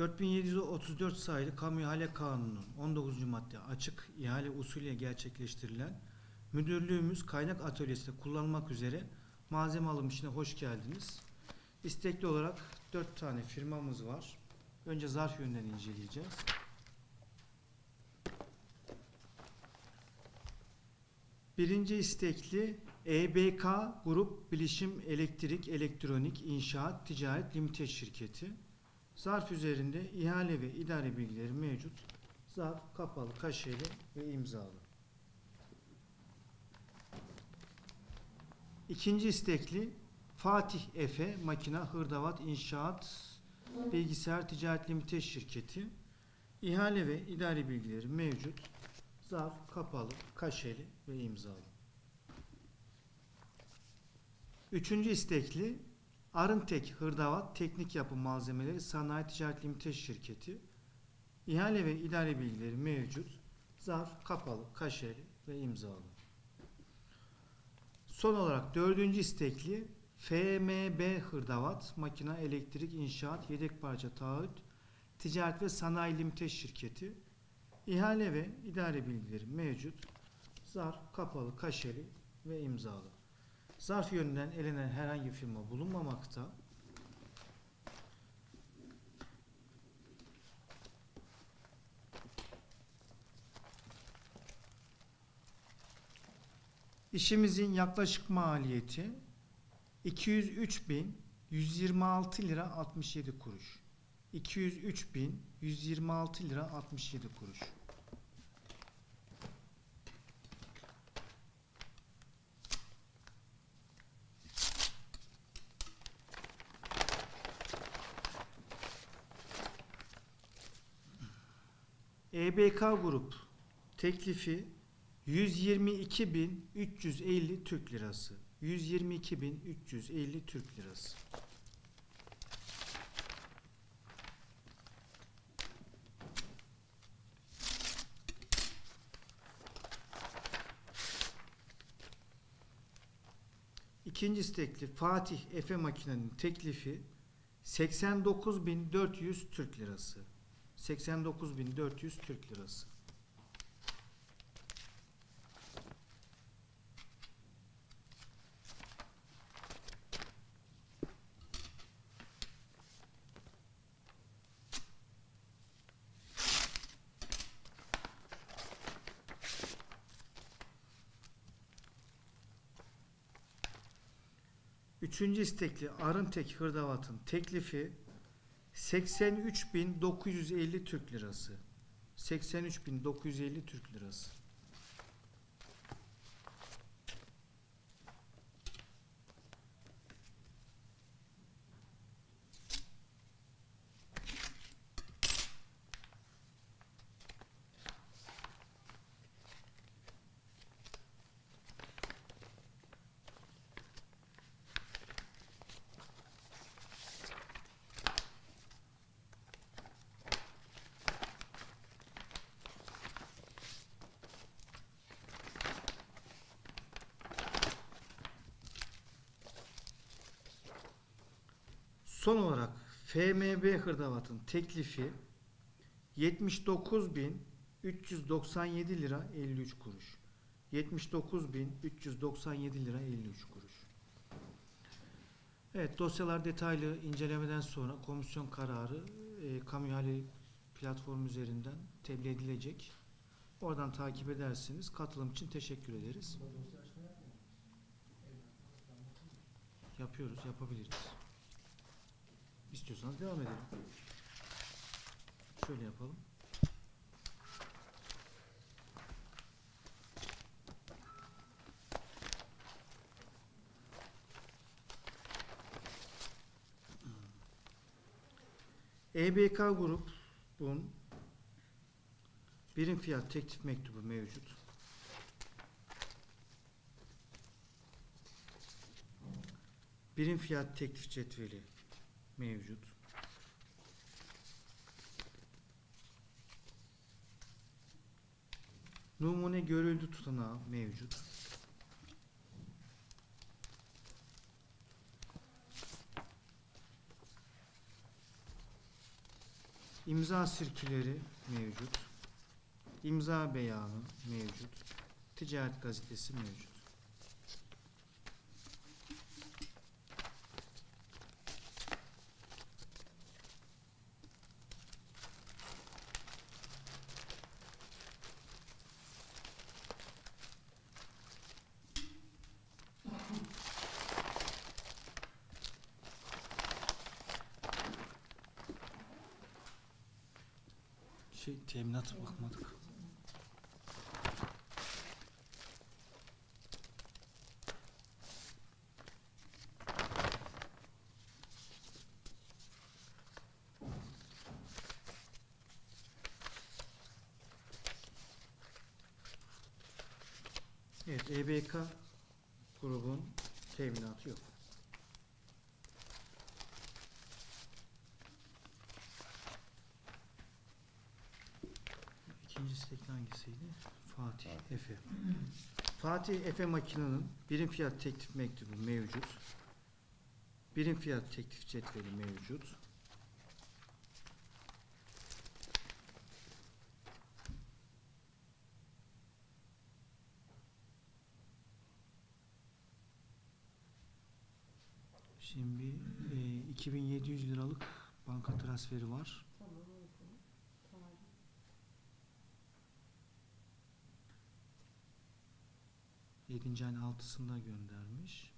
4734 sayılı Kamu İhale Kanunu'nun 19. madde açık ihale usulüyle gerçekleştirilen müdürlüğümüz kaynak atölyesinde kullanmak üzere malzeme alım işine hoş geldiniz. İstekli olarak 4 tane firmamız var. Önce zarf yönden inceleyeceğiz. Birinci istekli EBK Grup Bilişim Elektrik Elektronik İnşaat Ticaret Limited şirketi. Zarf üzerinde ihale ve idare bilgileri mevcut. Zarf kapalı, kaşeli ve imzalı. İkinci istekli Fatih Efe Makina Hırdavat İnşaat Bilgisayar Ticaret Limited şirketi. İhale ve idari bilgileri mevcut. Zarf kapalı, kaşeli ve imzalı. Üçüncü istekli Arıntek Hırdavat Teknik Yapı Malzemeleri Sanayi Ticaret Limited şirketi. İhale ve idare bilgileri mevcut. Zarf kapalı, kaşeli ve imzalı. Son olarak dördüncü istekli FMB Hırdavat Makina Elektrik İnşaat Yedek Parça Taahhüt Ticaret ve Sanayi Limited şirketi. İhale ve idare bilgileri mevcut. Zarf kapalı, kaşeli ve imzalı. Zarf yönünden elenen herhangi bir firma bulunmamakta. İşimizin yaklaşık maliyeti 203.126 lira 67 kuruş. 203.126 lira 67 kuruş. EBK Grup teklifi 122.350 Türk Lirası. 122.350 Türk Lirası. İkinci istekli Fatih Efe Makine'nin teklifi 89.400 Türk Lirası. 89.400 Türk Lirası. Üçüncü istekli Arıntek Hırdavat'ın teklifi 83.950 Türk Lirası. 83.950 Türk Lirası. Son olarak FMB Hırdavat'ın teklifi 79.397 lira 53 kuruş. 79.397 lira 53 kuruş. Evet dosyalar detaylı incelemeden sonra komisyon kararı e, kamu ihale platformu üzerinden tebliğ edilecek. Oradan takip edersiniz. Katılım için teşekkür ederiz. Yapıyoruz, yapabiliriz. İstiyorsanız devam edelim. Şöyle yapalım. EBK grubun birim fiyat teklif mektubu mevcut. Birim fiyat teklif cetveli mevcut. Numune görüldü tutanağı mevcut. İmza sirküleri mevcut. İmza beyanı mevcut. Ticaret gazetesi mevcut. Şey teminat bakmadık. Evet, EBK grubun teminatı yok. İkinci istek hangisiydi? Fatih Efe. Fatih Efe makinenin birim fiyat teklif mektubu mevcut. Birim fiyat teklif cetveli mevcut. Şimdi e, 2700 liralık banka transferi var. 7. ayın 6'sında göndermiş.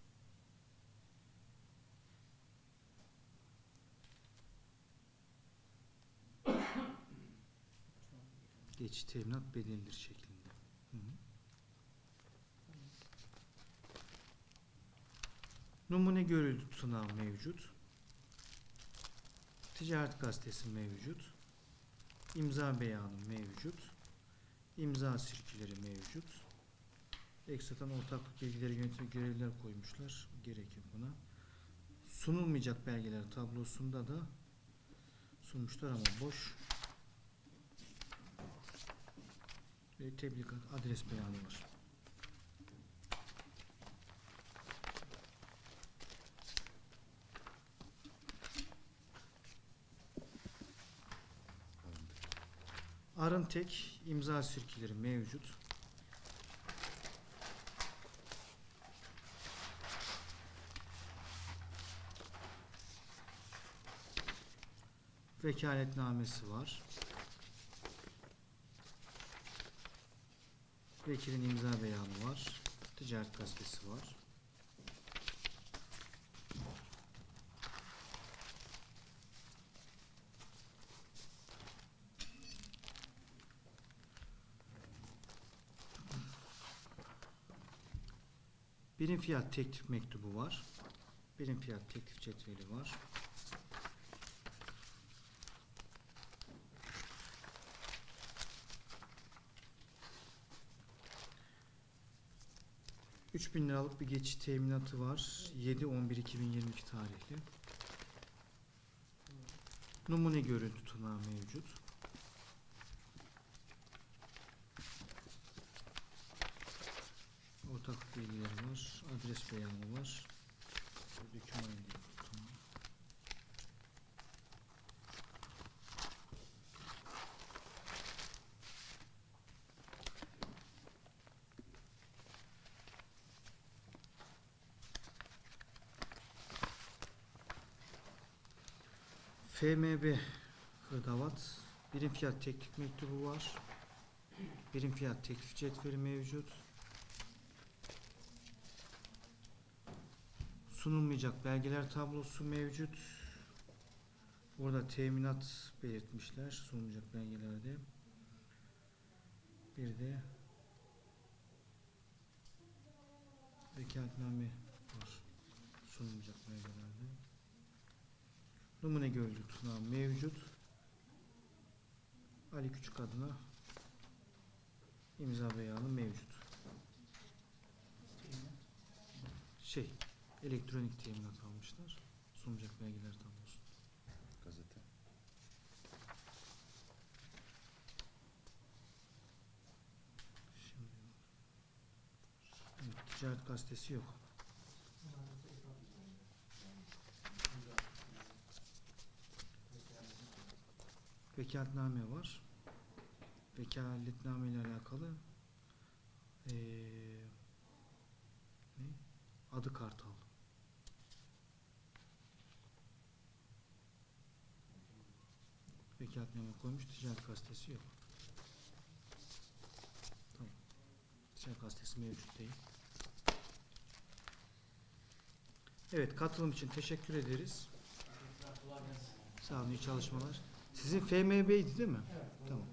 Geçici teminat bedelindir şeklinde. Hı -hı. Numune görüldü tutanağı mevcut. Ticaret gazetesi mevcut. İmza beyanı mevcut. İmza sirkileri mevcut. Ekstradan ortaklık bilgileri yönetimi görevliler koymuşlar. Gerek buna. Sunulmayacak belgeler tablosunda da sunmuşlar ama boş. Ve tebligat adres beyanı var. Arın tek imza sirküleri mevcut. Vekaletnamesi var. Vekilin imza beyanı var. Ticaret gazetesi var. Birim fiyat teklif mektubu var. Birim fiyat teklif cetveli var. Üç bin liralık bir geçici teminatı var. 7-11-2022 tarihli. Numune görüntü tunağı mevcut. Ortaklık bilgileri var. Adres beyanı var. Döküman değil. FMB Hırdavat birim fiyat teklif mektubu var. Birim fiyat teklif cetveli mevcut. Sunulmayacak belgeler tablosu mevcut. Burada teminat belirtmişler sunulacak belgelerde. Bir de vekaletname var sunulacak belgelerde. Numune görüldü tunağı mevcut. Ali Küçük adına imza beyanı mevcut. Şey, elektronik teminat almışlar. Sunacak belgeler tablosu. Gazete. Şimdi evet, ticaret gazetesi yok. Vekaletname var. Vekaletname ile alakalı eee, ne? Adı Kartal. Vekaletname koymuş, ticaret gazetesi yok. Tamam. Ticaret gazetesi mevcut değil. Evet, katılım için teşekkür ederiz. Sağ olun, iyi çalışmalar. Sizin FMB'ydi değil mi? Evet. Tamam.